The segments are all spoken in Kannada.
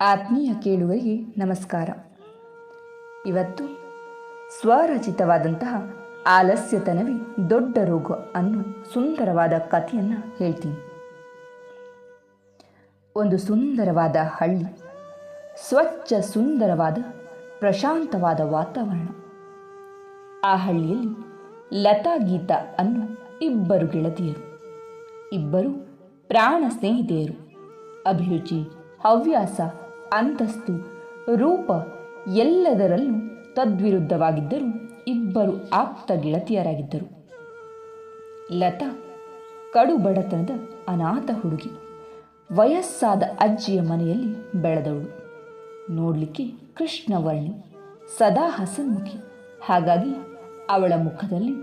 ಆತ್ಮೀಯ ಕೇಳುವರಿಗೆ ನಮಸ್ಕಾರ. ಇವತ್ತು ಸ್ವರಚಿತವಾದಂತಹ ಆಲಸ್ಯತನವೇ ದೊಡ್ಡ ರೋಗ ಅನ್ನೋ ಸುಂದರವಾದ ಕಥೆಯನ್ನು ಹೇಳ್ತೀನಿ. ಒಂದು ಸುಂದರವಾದ ಹಳ್ಳಿ, ಸ್ವಚ್ಛ ಸುಂದರವಾದ ಪ್ರಶಾಂತವಾದ ವಾತಾವರಣ. ಆ ಹಳ್ಳಿಯಲ್ಲಿ ಲತಾ ಗೀತಾ ಅನ್ನೋ ಇಬ್ಬರು ಗೆಳತಿಯರು. ಇಬ್ಬರು ಪ್ರಾಣ ಸ್ನೇಹಿತೆಯರು. ಅಭಿರುಚಿ, ಹವ್ಯಾಸ ಅಂತಸ್ತು, ರೂಪ ಎಲ್ಲದರಲ್ಲೂ ತದ್ವಿರುದ್ಧವಾಗಿದ್ದರೂ ಇಬ್ಬರು ಆಪ್ತ ಗೆಳತಿಯರಾಗಿದ್ದರು. ಲತಾ ಕಡು ಬಡತನದ ಅನಾಥ ಹುಡುಗಿ, ವಯಸ್ಸಾದ ಅಜ್ಜಿಯ ಮನೆಯಲ್ಲಿ ಬೆಳೆದವಳು. ನೋಡಲಿಕ್ಕೆ ಕೃಷ್ಣವರ್ಣಿ, ಸದಾ ಹಸನ್ಮುಖಿ, ಹಾಗಾಗಿ ಅವಳ ಮುಖದಲ್ಲಿ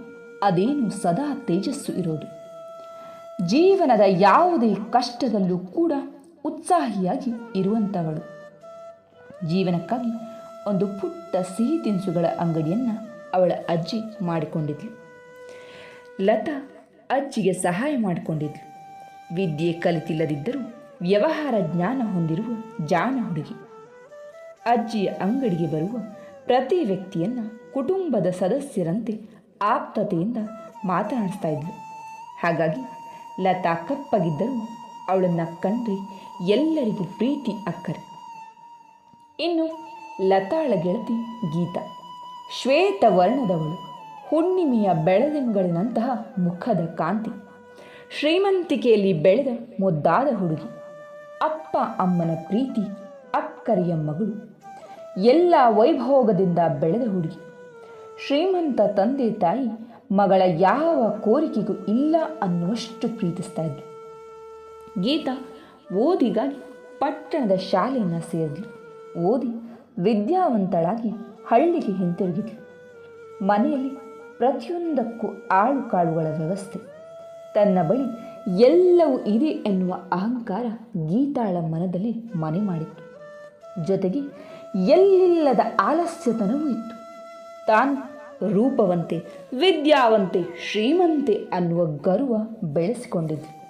ಅದೇನು ಸದಾ ತೇಜಸ್ಸು ಇರೋದು. ಜೀವನದ ಯಾವುದೇ ಕಷ್ಟದಲ್ಲೂ ಕೂಡ ಉತ್ಸಾಹಿಯಾಗಿ ಇರುವಂಥವಳು ಜೀವನಕ್ಕಾಗಿ ಒಂದು ಪುಟ್ಟ ಸಿಹಿ ತಿನಿಸುಗಳ ಅಂಗಡಿಯನ್ನು ಅವಳ ಅಜ್ಜಿ ಮಾಡಿಕೊಂಡಿದ್ಲು. ಲತಾ ಅಜ್ಜಿಗೆ ಸಹಾಯ ಮಾಡಿಕೊಂಡಿದ್ಳು ವಿದ್ಯೆ ಕಲಿತಿಲ್ಲದಿದ್ದರೂ ವ್ಯವಹಾರ ಜ್ಞಾನ ಹೊಂದಿರುವ ಜಾಣ ಹುಡುಗಿ. ಅಜ್ಜಿಯ ಅಂಗಡಿಗೆ ಬರುವ ಪ್ರತಿ ವ್ಯಕ್ತಿಯನ್ನು ಕುಟುಂಬದ ಸದಸ್ಯರಂತೆ ಆಪ್ತತೆಯಿಂದ ಮಾತನಾಡಿಸ್ತಾ ಇದ್ಲು. ಹಾಗಾಗಿ ಲತಾ ಕಪ್ಪಗಿದ್ದರೂ ಅವಳನ್ನು ಕಂಡ್ರೆ ಎಲ್ಲರಿಗೂ ಪ್ರೀತಿ ಅಕ್ಕರೆ. ಇನ್ನು ಲತಾಳ ಗೆಳತಿ ಗೀತ. ಶ್ವೇತ ವರ್ಣದವಳು ಹುಣ್ಣಿಮೆಯ ಬೆಳದಿಂಗಳಿನಂತಹ ಮುಖದ ಕಾಂತಿ. ಶ್ರೀಮಂತಿಕೆಯಲ್ಲಿ ಬೆಳೆದ ಮುದ್ದಾದ ಹುಡುಗಿ, ಅಪ್ಪ ಅಮ್ಮನ ಪ್ರೀತಿ, ಅಕ್ಕರಿಯ ಮಗಳು, ಎಲ್ಲ ವೈಭೋಗದಿಂದ ಬೆಳೆದ ಹುಡುಗಿ. ಶ್ರೀಮಂತ ತಂದೆ ತಾಯಿ ಮಗಳ ಯಾವ ಕೋರಿಕೆಗೂ ಇಲ್ಲ ಅನ್ನುವಷ್ಟು ಪ್ರೀತಿಸ್ತಾ ಇದ್ಲು. ಗೀತಾ ಓದಿಗಾಗಿ ಪಟ್ಟಣದ ಶಾಲೆಯನ್ನು ಸೇರಿದ್ಲು. ಓದಿ ವಿದ್ಯಾವಂತಳಾಗಿ ಹಳ್ಳಿಗೆ ಹಿಂತಿರುಗಿದ್ಲು ಮನೆಯಲ್ಲಿ ಪ್ರತಿಯೊಂದಕ್ಕೂ ಆಳು ಕಾಳುಗಳ ವ್ಯವಸ್ಥೆ. ತನ್ನ ಬಳಿ ಎಲ್ಲವೂ ಇದೆ ಎನ್ನುವ ಅಹಂಕಾರ ಗೀತಾಳ ಮನದಲ್ಲಿ ಮನೆ ಮಾಡಿತ್ತು. ಜೊತೆಗೆ ಎಲ್ಲಿಲ್ಲದ ಆಲಸ್ಯತನವೂ ಇತ್ತು. ತಾನು ರೂಪವಂತೆ, ವಿದ್ಯಾವಂತೆ, ಶ್ರೀಮಂತೆ ಅನ್ನುವ ಗರ್ವ ಬೆಳೆಸಿಕೊಂಡಿದ್ಲು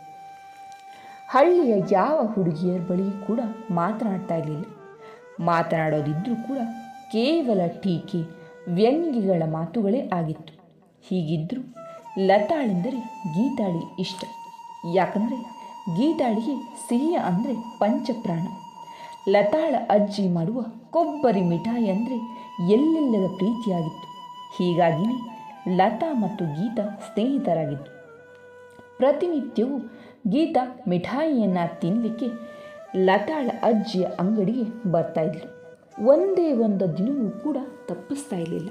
ಹಳ್ಳಿಯ ಯಾವ ಹುಡುಗಿಯರ ಬಳಿ ಕೂಡ ಮಾತನಾಡ್ತಾ ಇರಲಿಲ್ಲ. ಮಾತನಾಡೋದಿದ್ರೂ ಕೂಡ ಕೇವಲ ಟೀಕೆ, ವ್ಯಂಗ್ಯಗಳ ಮಾತುಗಳೇ ಆಗಿತ್ತು. ಹೀಗಿದ್ದರೂ ಲತಾಳೆಂದರೆ ಗೀತಾಳಿ ಇಷ್ಟ. ಯಾಕಂದರೆ ಗೀತಾಳಿಗೆ ಸಿಹಿ ಅಂದರೆ ಪಂಚಪ್ರಾಣ. ಲತಾಳ ಅಜ್ಜಿ ಮಾಡುವ ಕೊಬ್ಬರಿ ಮಿಠಾಯಿ ಅಂದರೆ ಎಲ್ಲೆಲ್ಲದ ಪ್ರೀತಿಯಾಗಿತ್ತು. ಹೀಗಾಗಿಯೇ ಲತಾ ಮತ್ತು ಗೀತಾ ಸ್ನೇಹಿತರಾಗಿತ್ತು ಪ್ರತಿನಿತ್ಯವೂ ಗೀತಾ ಮಿಠಾಯಿಯನ್ನು ತಿನ್ನಲಿಕ್ಕೆ ಲತಾಳ ಅಜ್ಜಿಯ ಅಂಗಡಿಗೆ ಬರ್ತಾ ಇದ್ಲು. ಒಂದೇ ಒಂದು ದಿನವೂ ಕೂಡ ತಪ್ಪಿಸ್ತಾ ಇರಲಿಲ್ಲ.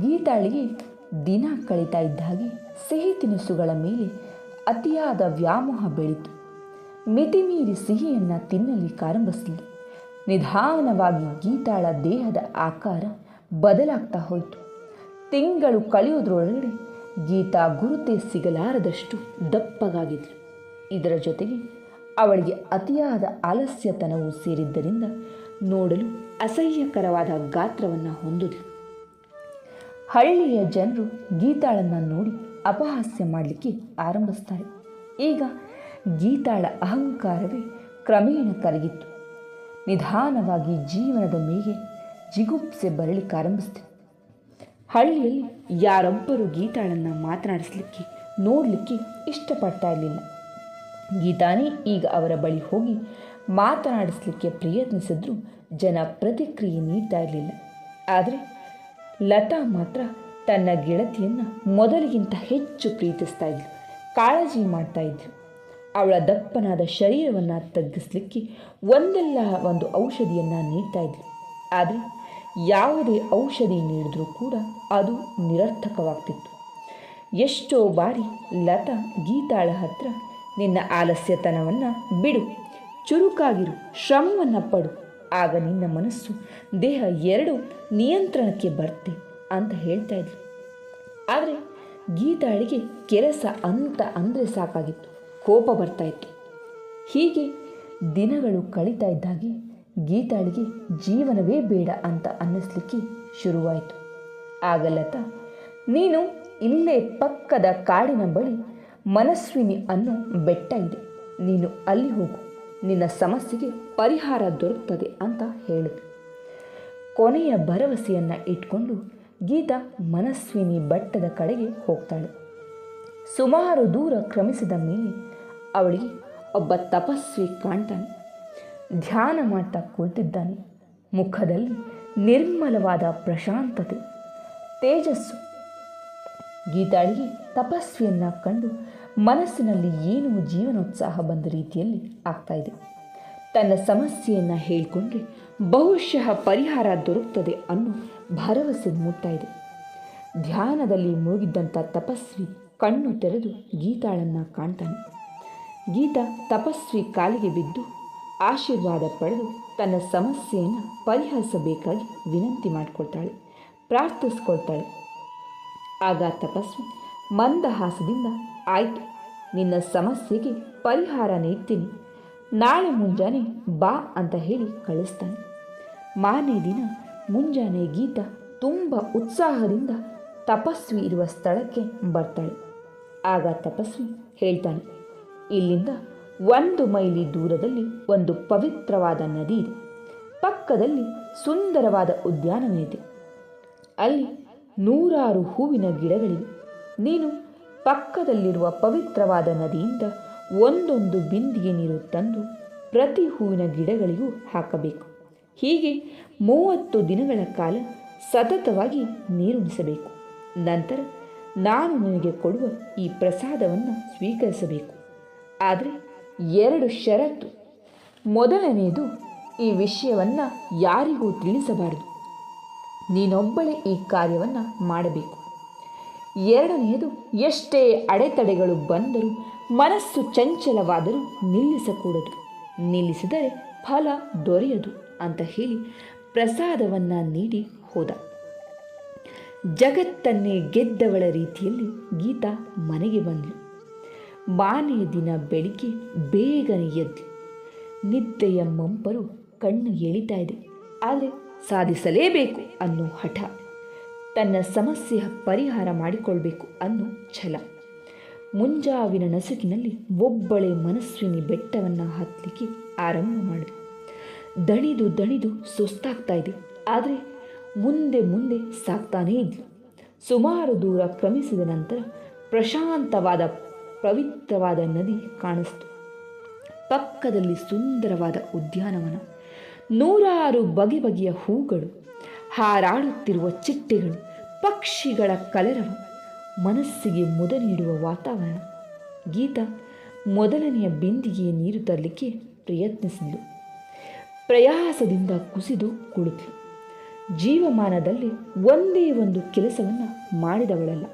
ಗೀತಾಳಿಗೆ ದಿನ ಕಳೀತಾ ಇದ್ದ ಹಾಗೆ ಸಿಹಿ ತಿನಿಸುಗಳ ಮೇಲೆ ಅತಿಯಾದ ವ್ಯಾಮೋಹ ಬೆಳೀತು. ಮಿತಿಮೀರಿ ಸಿಹಿಯನ್ನು ತಿನ್ನಲಿಕ್ಕೆ ಕಾರಂಭಿಸಲಿ ನಿಧಾನವಾಗಿ ಗೀತಾಳ ದೇಹದ ಆಕಾರ ಬದಲಾಗ್ತಾ ಹೋಯಿತು. ತಿಂಗಳು ಕಳೆಯೋದ್ರೊಳಗಡೆ ಗೀತಾ ಗುರುತೇ ಸಿಗಲಾರದಷ್ಟು ದಪ್ಪಗಾಗಿದ್ಲು. ಇದರ ಜೊತೆಗೆ ಅವಳಿಗೆ ಅತಿಯಾದ ಆಲಸ್ಯತನವು ಸೇರಿದ್ದರಿಂದ ನೋಡಲು ಅಸಹ್ಯಕರವಾದ ಗಾತ್ರವನ್ನು ಹೊಂದಿದೆ. ಹಳ್ಳಿಯ ಜನರು ಗೀತಾಳನ್ನು ನೋಡಿ ಅಪಹಾಸ್ಯ ಮಾಡಲಿಕ್ಕೆ ಆರಂಭಿಸ್ತಾರೆ. ಈಗ ಗೀತಾಳ ಅಹಂಕಾರವೇ ಕ್ರಮೇಣ ಕರಗಿತ್ತು. ನಿಧಾನವಾಗಿ ಜೀವನದ ಮೇಲೆ ಜಿಗುಪ್ಸೆ ಬರಲಿಕ್ಕೆ ಆರಂಭಿಸ್ತು. ಹಳ್ಳಿಯಲ್ಲಿ ಯಾರೊಬ್ಬರು ಗೀತಾಳನ್ನು ಮಾತನಾಡಿಸ್ಲಿಕ್ಕೆ, ನೋಡಲಿಕ್ಕೆ ಇಷ್ಟಪಡ್ತಾ ಇರಲಿಲ್ಲ. ಗೀತಾನೇ ಈಗ ಅವರ ಬಳಿ ಹೋಗಿ ಮಾತನಾಡಿಸ್ಲಿಕ್ಕೆ ಪ್ರಯತ್ನಿಸಿದ್ರೂ ಜನ ಪ್ರತಿಕ್ರಿಯೆ ನೀಡ್ತಾ ಇರಲಿಲ್ಲ. ಆದರೆ ಲತಾ ಮಾತ್ರ ತನ್ನ ಗೆಳತಿಯನ್ನು ಮೊದಲಿಗಿಂತ ಹೆಚ್ಚು ಪ್ರೀತಿಸ್ತಾ ಇದ್ಲು, ಕಾಳಜಿ ಮಾಡ್ತಾ ಇದ್ಲು. ಅವಳ ದಪ್ಪನಾದ ಶರೀರವನ್ನು ತಗ್ಗಿಸ್ಲಿಕ್ಕೆ ಒಂದಲ್ಲ ಒಂದು ಔಷಧಿಯನ್ನು ನೀಡ್ತಾ ಇದ್ಲು. ಆದರೆ ಯಾವುದೇ ಔಷಧಿ ನೀಡಿದ್ರೂ ಕೂಡ ಅದು ನಿರರ್ಥಕವಾಗ್ತಿತ್ತು. ಎಷ್ಟೋ ಬಾರಿ ಲತಾ ಗೀತಾಳ ಹತ್ರ ನಿನ್ನ ಆಲಸ್ಯತನವನ್ನು ಬಿಡು. ಚುರುಕಾಗಿರು, ಶ್ರಮವನ್ನು ಪಡು. ಆಗ ನಿನ್ನ ಮನಸ್ಸು, ದೇಹ ಎರಡು ನಿಯಂತ್ರಣಕ್ಕೆ ಬರ್ತೆ ಅಂತ ಹೇಳ್ತಾ ಇದ್ಲು. ಆದರೆ ಗೀತಾಳಿಗೆ ಕೆಲಸ ಅಂತ ಅಂದರೆ ಸಾಕಾಗಿತ್ತು. ಕೋಪ ಬರ್ತಾ ಇತ್ತು. ಹೀಗೆ ದಿನಗಳು ಕಳೀತಾ ಇದ್ದಾಗೆ ಗೀತಾಳಿಗೆ ಜೀವನವೇ ಬೇಡ ಅಂತ ಅನ್ನಿಸ್ಲಿಕ್ಕೆ ಶುರುವಾಯಿತು. ಆಗ ಲತಾ, ನೀನು ಇಲ್ಲೇ ಪಕ್ಕದ ಕಾಡಿನ ಬಳಿ ಮನಸ್ವಿನಿ ಅನ್ನೋ ಬೆಟ್ಟ ಇದೆ. ನೀನು ಅಲ್ಲಿ ಹೋಗು. ನಿನ್ನ ಸಮಸ್ಯೆಗೆ ಪರಿಹಾರ ದೊರಕುತ್ತದೆ ಅಂತ ಹೇಳಿದೆ ಕೊನೆಯ ಭರವಸೆಯನ್ನು ಇಟ್ಕೊಂಡು ಗೀತಾ ಮನಸ್ವಿನಿ ಬೆಟ್ಟದ ಕಡೆಗೆ ಹೋಗ್ತಾಳೆ. ಸುಮಾರು ದೂರ ಕ್ರಮಿಸಿದ ಮೇಲೆ ಅವಳಿಗೆ ಒಬ್ಬ ತಪಸ್ವಿ ಕಾಣ್ತಾನೆ. ಧ್ಯಾನ ಮಾಡ್ತಾ ಕುಳಿತಿದ್ದಾನೆ. ಮುಖದಲ್ಲಿ ನಿರ್ಮಲವಾದ ಪ್ರಶಾಂತತೆ, ತೇಜಸ್ಸು. ಗೀತಾಳಿಗೆ ತಪಸ್ವಿಯನ್ನು ಕಂಡು ಮನಸ್ಸಿನಲ್ಲಿ ಏನೋ ಜೀವನೋತ್ಸಾಹ ಬಂದ ರೀತಿಯಲ್ಲಿ ಆಗ್ತಾ ಇದೆ? ತನ್ನ ಸಮಸ್ಯೆಯನ್ನು ಹೇಳಿಕೊಂಡ್ರೆ ಬಹುಶಃ ಪರಿಹಾರ ದೊರಕುತ್ತದೆ ಅನ್ನೋ ಭರವಸೆ ಮೂಡ್ತಾ ಇದೆ. ಧ್ಯಾನದಲ್ಲಿ ಮುಳುಗಿದ್ದಂಥ ತಪಸ್ವಿ ಕಣ್ಣು ತೆರೆದು ಗೀತಾಳನ್ನು ಕಾಣ್ತಾನೆ. ಗೀತಾ ತಪಸ್ವಿ ಕಾಲಿಗೆ ಬಿದ್ದು ಆಶೀರ್ವಾದ ಪಡೆದು ತನ್ನ ಸಮಸ್ಯೆಯನ್ನು ಪರಿಹರಿಸಬೇಕಾಗಿ ವಿನಂತಿ ಮಾಡಿಕೊಳ್ತಾಳೆ, ಪ್ರಾರ್ಥಿಸ್ಕೊಳ್ತಾಳೆ. ಆಗ ತಪಸ್ವಿ ಮಂದಹಾಸದಿಂದ ಆಯ್ತು. ನಿನ್ನ ಸಮಸ್ಯೆಗೆ ಪರಿಹಾರ ನೀಡ್ತೀನಿ. ನಾಳೆ ಮುಂಜಾನೆ ಬಾ ಅಂತ ಹೇಳಿ ಕಳಿಸ್ತಾನೆ. ಮಾರನೇ ದಿನ ಮುಂಜಾನೆ ಗೀತ ತುಂಬ ಉತ್ಸಾಹದಿಂದ ತಪಸ್ವಿ ಇರುವ ಸ್ಥಳಕ್ಕೆ ಬರ್ತಾಳೆ. ಆಗ ತಪಸ್ವಿ ಹೇಳ್ತಾನೆ, ಇಲ್ಲಿಂದ ಒಂದು ಮೈಲಿ ದೂರದಲ್ಲಿ ಒಂದು ಪವಿತ್ರವಾದ ನದಿ ಇದೆ. ಪಕ್ಕದಲ್ಲಿ ಸುಂದರವಾದ ಉದ್ಯಾನವಿದೆ ಅಲ್ಲಿ ನೂರಾರು ಹೂವಿನ ಗಿಡಗಳಿವೆ. ನೀನು ಪಕ್ಕದಲ್ಲಿರುವ ಪವಿತ್ರವಾದ ನದಿಯಿಂದ ಒಂದೊಂದು ಬಿಂದಿಗೆ ನೀರು ತಂದು ಪ್ರತಿ ಹೂವಿನ ಗಿಡಗಳಿಗೂ ಹಾಕಬೇಕು. ಹೀಗೆ ಮೂವತ್ತು ದಿನಗಳ ಕಾಲ ಸತತವಾಗಿ ನೀರುಣಿಸಬೇಕು ನಂತರ ನಾನು ನಿನಗೆ ಕೊಡುವ ಈ ಪ್ರಸಾದವನ್ನು ಸ್ವೀಕರಿಸಬೇಕು. ಆದರೆ ಎರಡು ಷರತ್ತು. ಮೊದಲನೆಯದು ಈ ವಿಷಯವನ್ನು ಯಾರಿಗೂ ತಿಳಿಸಬಾರದು. ನೀನೊಬ್ಬಳೇ ಈ ಕಾರ್ಯವನ್ನು ಮಾಡಬೇಕು. ಎರಡನೆಯದು, ಎಷ್ಟೇ ಅಡೆತಡೆಗಳು ಬಂದರೂ ಮನಸ್ಸು ಚಂಚಲವಾದರೂ ನಿಲ್ಲಿಸಕೂಡದು. ನಿಲ್ಲಿಸಿದರೆ ಫಲ ದೊರೆಯದು ಅಂತ ಹೇಳಿ ಪ್ರಸಾದವನ್ನು ನೀಡಿ ಹೋದ. ಜಗತ್ತನ್ನೇ ಗೆದ್ದವಳ ರೀತಿಯಲ್ಲಿ ಗೀತಾ ಮನೆಗೆ ಬಂದಳು ಮಾನೆಯ ದಿನ ಬೆಳಿಗ್ಗೆ ಬೇಗನೆ ಎದ್ದು ನಿದ್ದೆಯ ಮಂಪರು ಕಣ್ಣು ಎಳಿತಾ ಇದೆ. ಆದರೆ ಸಾಧಿಸಲೇಬೇಕು ಅನ್ನೋ ಹಠ. ತನ್ನ ಸಮಸ್ಯೆಯ ಪರಿಹಾರ ಮಾಡಿಕೊಳ್ಬೇಕು ಅನ್ನೋ ಛಲ. ಮುಂಜಾವಿನ ನಸುಕಿನಲ್ಲಿ ಒಬ್ಬಳೆ ಮನಸ್ವಿನಿ ಬೆಟ್ಟವನ್ನು ಹತ್ತಲಿಕ್ಕೆ ಆರಂಭ ಮಾಡಿದೆ ದಣಿದು ದಣಿದು ಸುಸ್ತಾಗ್ತಾ ಇದೆ. ಆದರೆ ಮುಂದೆ ಮುಂದೆ ಸಾಕ್ತಾನೇ ಇದ್ಲು. ಸುಮಾರು ದೂರ ಕ್ರಮಿಸಿದ ನಂತರ ಪ್ರಶಾಂತವಾದ ಪವಿತ್ರವಾದ ನದಿ ಕಾಣಿಸ್ತು. ಪಕ್ಕದಲ್ಲಿ ಸುಂದರವಾದ ಉದ್ಯಾನವನ. ನೂರಾರು ಬಗೆ ಬಗೆಯ ಹೂಗಳು ಹಾರಾಡುತ್ತಿರುವ ಚಿಟ್ಟೆಗಳು, ಪಕ್ಷಿಗಳ ಕಲರವ, ಮನಸ್ಸಿಗೆ ಮುದ ನೀಡುವ ವಾತಾವರಣ. ಗೀತ ಮೊದಲನೆಯ ಬಿಂದಿಗೆಯ ನೀರು ತರಲಿಕ್ಕೆ ಪ್ರಯತ್ನಿಸಿದ್ಲು. ಪ್ರಯಾಸದಿಂದ ಕುಸಿದು ಕುಳಿತು ಜೀವಮಾನದಲ್ಲಿ ಒಂದೇ ಒಂದು ಕೆಲಸವನ್ನು ಮಾಡಿದವಳಲ್ಲ.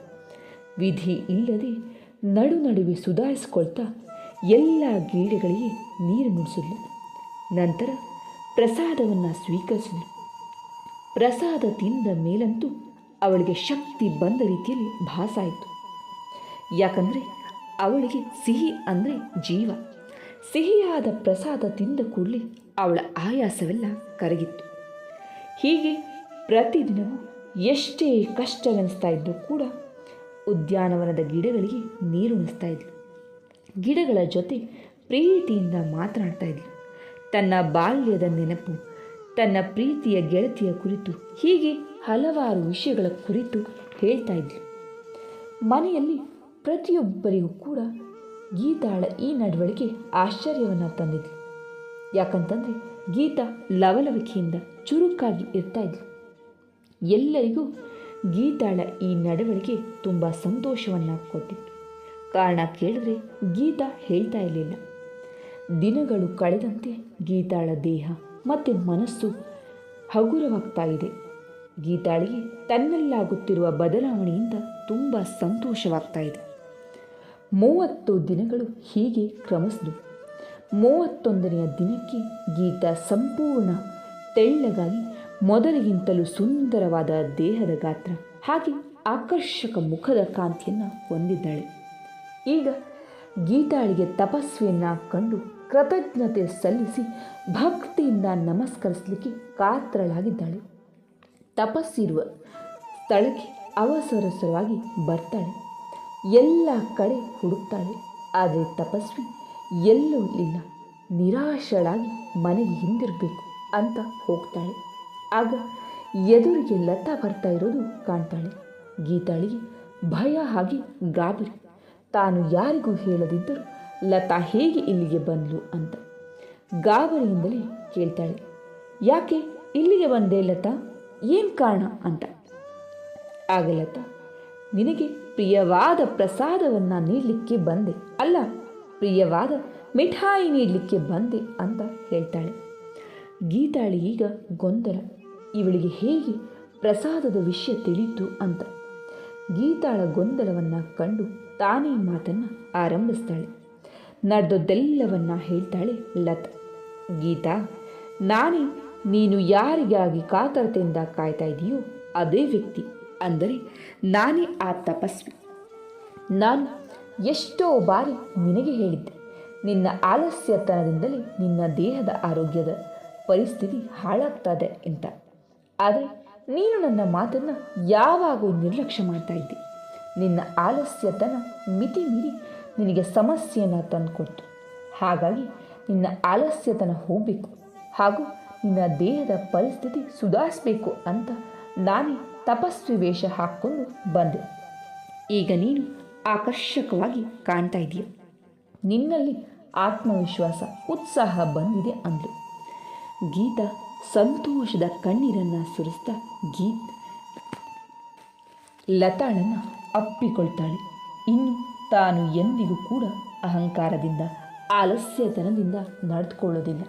ವಿಧಿ ಇಲ್ಲದೆ ನಡು ನಡುವೆ ಸುಧಾರಿಸಿಕೊಳ್ತಾ ಎಲ್ಲ ಗೀಡೆಗಳಿಗೆ ನೀರು ನುಡಿಸಿದ್ಲು. ನಂತರ ಪ್ರಸಾದವನ್ನು ಸ್ವೀಕರಿಸಿದ್ಲು. ಪ್ರಸಾದ ತಿಂದ ಮೇಲಂತೂ ಅವಳಿಗೆ ಶಕ್ತಿ ಬಂದ ರೀತಿಯಲ್ಲಿ ಭಾಸ ಆಯಿತು ಯಾಕಂದರೆ ಅವಳಿಗೆ ಸಿಹಿ ಅಂದರೆ ಜೀವ. ಸಿಹಿಯಾದ ಪ್ರಸಾದ ತಿಂದ ಕೂಡಲೇ ಅವಳ ಆಯಾಸವೆಲ್ಲ ಕರಗಿತ್ತು. ಹೀಗೆ ಪ್ರತಿದಿನವೂ ಎಷ್ಟೇ ಕಷ್ಟವೆನಿಸ್ತಾ ಇದ್ದರೂ ಕೂಡ ಉದ್ಯಾನವನದ ಗಿಡಗಳಿಗೆ ನೀರುಣಿಸ್ತಾ ಇದ್ಲು. ಗಿಡಗಳ ಜೊತೆ ಪ್ರೀತಿಯಿಂದ ಮಾತನಾಡ್ತಾ ಇದ್ಲು. ತನ್ನ ಬಾಲ್ಯದ ನೆನಪು ತನ್ನ ಪ್ರೀತಿಯ ಗೆಳತಿಯ ಕುರಿತು ಹೀಗೆ ಹಲವಾರು ವಿಷಯಗಳ ಕುರಿತು ಹೇಳ್ತಾ ಇದ್ಲು. ಮನೆಯಲ್ಲಿ ಪ್ರತಿಯೊಬ್ಬರಿಗೂ ಕೂಡ ಗೀತಾಳ ಈ ನಡವಳಿಕೆ ಆಶ್ಚರ್ಯವನ್ನು ತಂದಿದ್ಲು. ಯಾಕಂತಂದರೆ ಗೀತಾ ಲವಲವಿಕೆಯಿಂದ ಚುರುಕಾಗಿ ಇರ್ತಾ ಇದ್ಲು. ಎಲ್ಲರಿಗೂ ಗೀತಾಳ ಈ ನಡವಳಿಕೆ ತುಂಬ ಸಂತೋಷವನ್ನು ಕೊಟ್ಟಿತ್ತು. ಕಾರಣ ಕೇಳಿದ್ರೆ ಗೀತಾ ಹೇಳ್ತಾ ಇರಲಿಲ್ಲ. ದಿನಗಳು ಕಳೆದಂತೆ ಗೀತಾಳ ದೇಹ ಮತ್ತು ಮನಸ್ಸು ಹಗುರವಾಗ್ತಾ ಇದೆ ಗೀತಾಳಿಗೆ ತನ್ನಲ್ಲಾಗುತ್ತಿರುವ ಬದಲಾವಣೆಯಿಂದ ತುಂಬ ಸಂತೋಷವಾಗ್ತಾ ಇದೆ ಮೂವತ್ತು ದಿನಗಳು ಹೀಗೆ ಕ್ರಮಿಸಿದು ಮೂವತ್ತೊಂದನೆಯ ದಿನಕ್ಕೆ ಗೀತಾ ಸಂಪೂರ್ಣ ತೆಳ್ಳಗಾಗಿ ಮೊದಲಿಗಿಂತಲೂ ಸುಂದರವಾದ ದೇಹದ ಗಾತ್ರ, ಹಾಗೆ ಆಕರ್ಷಕ ಮುಖದ ಕಾಂತಿಯನ್ನು ಹೊಂದಿದ್ದಾಳೆ. ಈಗ ಗೀತಾಳಿಗೆ ತಪಸ್ವಿಯನ್ನು ಕಂಡು ಕೃತಜ್ಞತೆ ಸಲ್ಲಿಸಿ ಭಕ್ತಿಯಿಂದ ನಮಸ್ಕರಿಸಲಿಕ್ಕೆ ಕಾತ್ರಳಾಗಿದ್ದಾಳೆ. ತಪಸ್ಸಿರುವ ಸ್ಥಳಕ್ಕೆ ಅವಸರಸರವಾಗಿ ಬರ್ತಾಳೆ. ಎಲ್ಲ ಕಡೆ ಹುಡುಕ್ತಾಳೆ. ಆದರೆ ತಪಸ್ವಿ ಎಲ್ಲೂ ಇಲ್ಲ. ನಿರಾಶಳಾಗಿ ಮನೆಗೆ ಹಿಂದಿರಬೇಕು ಅಂತ ಹೋಗ್ತಾಳೆ. ಆಗ ಎದುರಿಗೆ ಲತಾ ಬರ್ತಾ ಇರೋದು ಕಾಣ್ತಾಳೆ. ಗೀತಾಳಿಗೆ ಭಯ ಹಾಗೆ ಗಾಬರಿ. ತಾನು ಯಾರಿಗೂ ಹೇಳದಿದ್ದರೂ ಲತಾ ಹೇಗೆ ಇಲ್ಲಿಗೆ ಬಂದ್ಲು ಅಂತ ಗಾಬರಿಯಿಂದಲೇ ಕೇಳ್ತಾಳೆ. ಯಾಕೆ ಇಲ್ಲಿಗೆ ಬಂದೆ ಲತಾ? ಏನು ಕಾರಣ ಅಂತ. ಆಗ ಲತಾ, ನಿನಗೆ ಪ್ರಿಯವಾದ ಪ್ರಸಾದವನ್ನು ನೀಡಲಿಕ್ಕೆ ಬಂದೆ. ಅಲ್ಲ, ಪ್ರಿಯವಾದ ಮಿಠಾಯಿ ನೀಡಲಿಕ್ಕೆ ಬಂದೆ ಅಂತ ಹೇಳ್ತಾಳೆ. ಗೀತಾಳಿ ಈಗ ಗೊಂದಲ. ಇವಳಿಗೆ ಹೇಗೆ ಪ್ರಸಾದದ ವಿಷಯ ತಿಳಿತು ಅಂತ. ಗೀತಾಳ ಗೊಂದಲವನ್ನು ಕಂಡು ತಾನೇ ಮಾತನ್ನು ಆರಂಭಿಸ್ತಾಳೆ. ನಡೆದದ್ದೆಲ್ಲವನ್ನ ಹೇಳ್ತಾಳೆ ಲತ. ಗೀತಾ, ನಾನೇ ನೀನು ಯಾರಿಗಾಗಿ ಕಾತರತೆಯಿಂದ ಕಾಯ್ತಾ ಇದೆಯೋ ಅದೇ ವ್ಯಕ್ತಿ. ಅಂದರೆ ನಾನೇ ಆ ತಪಸ್ವಿ. ನಾನು ಎಷ್ಟೋ ಬಾರಿ ನಿನಗೆ ಹೇಳಿದ್ದೆ, ನಿನ್ನ ಆಲಸ್ಯತನದಿಂದಲೇ ನಿನ್ನ ದೇಹದ ಆರೋಗ್ಯದ ಪರಿಸ್ಥಿತಿ ಹಾಳಾಗ್ತದೆ ಅಂತ. ಆದರೆ ನೀನು ನನ್ನ ಮಾತನ್ನು ಯಾವಾಗೂ ನಿರ್ಲಕ್ಷ್ಯ ಮಾಡ್ತಾ ಇದ್ದೆ. ನಿನ್ನ ಆಲಸ್ಯತನ ಮಿತಿ ಮೀರಿ ನಿನಗೆ ಸಮಸ್ಯೆಯನ್ನು ತಂದುಕೊಡ್ತು ಹಾಗಾಗಿ ನಿನ್ನ ಆಲಸ್ಯತನ ಹೋಗಬೇಕು. ಹಾಗೂ ನಿನ್ನ ದೇಹದ ಪರಿಸ್ಥಿತಿ ಸುಧಾರಿಸಬೇಕು ಅಂತ ನಾನೇ ತಪಸ್ವಿ ವೇಷ ಹಾಕ್ಕೊಂಡು ಬಂದೆ. ಈಗ ನೀನು ಆಕರ್ಷಕವಾಗಿ ಕಾಣ್ತಾ ಇದೆಯಾ. ನಿನ್ನಲ್ಲಿ ಆತ್ಮವಿಶ್ವಾಸ, ಉತ್ಸಾಹ ಬಂದಿದೆ ಅಂದರು ಗೀತಾ ಸಂತೋಷದ ಕಣ್ಣೀರನ್ನು ಸುರಿಸ್ತಾ ಗೀತ್ ಲತಾಳನ್ನು ಅಪ್ಪಿಕೊಳ್ತಾಳೆ. ಇನ್ನು ತಾನು ಎಂದಿಗೂ ಕೂಡ ಅಹಂಕಾರದಿಂದ, ಆಲಸ್ಯತನದಿಂದ ನಡೆದುಕೊಳ್ಳೋದಿಲ್ಲ.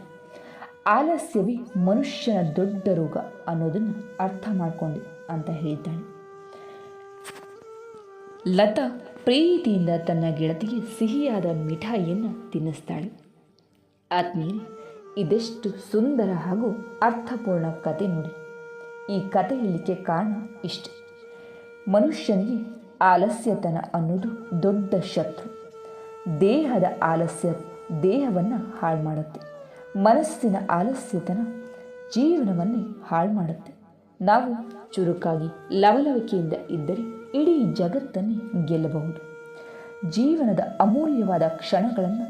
ಆಲಸ್ಯವೇ ಮನುಷ್ಯನ ದೊಡ್ಡ ರೋಗ ಅನ್ನೋದನ್ನು ಅರ್ಥ ಮಾಡಿಕೊಂಡು ಅಂತ ಹೇಳ್ತಾಳೆ. ಲತಾ ಪ್ರೀತಿಯಿಂದ ತನ್ನ ಗೆಳತಿಗೆ ಸಿಹಿಯಾದ ಮಿಠಾಯಿಯನ್ನು ತಿನ್ನಿಸ್ತಾಳೆ. ಆತ್ಮೀಯ ಇದೆಷ್ಟು ಸುಂದರ ಹಾಗೂ ಅರ್ಥಪೂರ್ಣ ಕತೆ ನೋಡಿ. ಈ ಕಥೆ ಹೇಳಲಿಕ್ಕೆ ಕಾರಣ ಇಷ್ಟ. ಮನುಷ್ಯನಿಗೆ ಆಲಸ್ಯತನ ಅನ್ನೋದು ದೊಡ್ಡ ಶತ್ರು. ದೇಹದ ಆಲಸ್ಯ ದೇಹವನ್ನು ಹಾಳು ಮಾಡುತ್ತೆ. ಮನಸ್ಸಿನ ಆಲಸ್ಯತನ ಜೀವನವನ್ನೇ ಹಾಳು ಮಾಡುತ್ತೆ. ನಾವು ಚುರುಕಾಗಿ ಲವಲವಿಕೆಯಿಂದ ಇದ್ದರೆ ಇಡೀ ಜಗತ್ತನ್ನೇ ಗೆಲ್ಲಬಹುದು. ಜೀವನದ ಅಮೂಲ್ಯವಾದ ಕ್ಷಣಗಳನ್ನು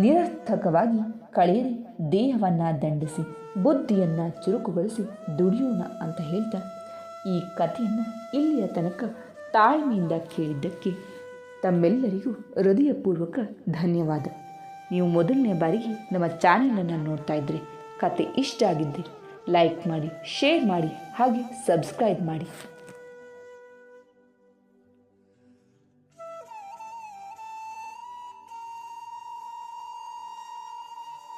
ನಿರರ್ಥಕವಾಗಿ ಕಳೆಯದೆ ದೇಹವನ್ನು ದಂಡಿಸಿ, ಬುದ್ಧಿಯನ್ನು ಚುರುಕುಗೊಳಿಸಿ ದುಡಿಯೋಣ ಅಂತ ಹೇಳ್ತಾ ಈ ಕಥೆಯನ್ನು ಇಲ್ಲಿಯ ತನಕ ತಾಳ್ಮೆಯಿಂದ ಕೇಳಿದ್ದಕ್ಕೆ ತಮ್ಮೆಲ್ಲರಿಗೂ ಹೃದಯಪೂರ್ವಕ ಧನ್ಯವಾದ. ನೀವು ಮೊದಲನೇ ಬಾರಿಗೆ ನಮ್ಮ ಚಾನೆಲನ್ನು ನೋಡ್ತಾ ಇದ್ದರೆ ಕತೆ ಇಷ್ಟ ಆಗಿದ್ದರೆ ಲೈಕ್ ಮಾಡಿ, ಶೇರ್ ಮಾಡಿ ಹಾಗೆ ಸಬ್ಸ್ಕ್ರೈಬ್ ಮಾಡಿ.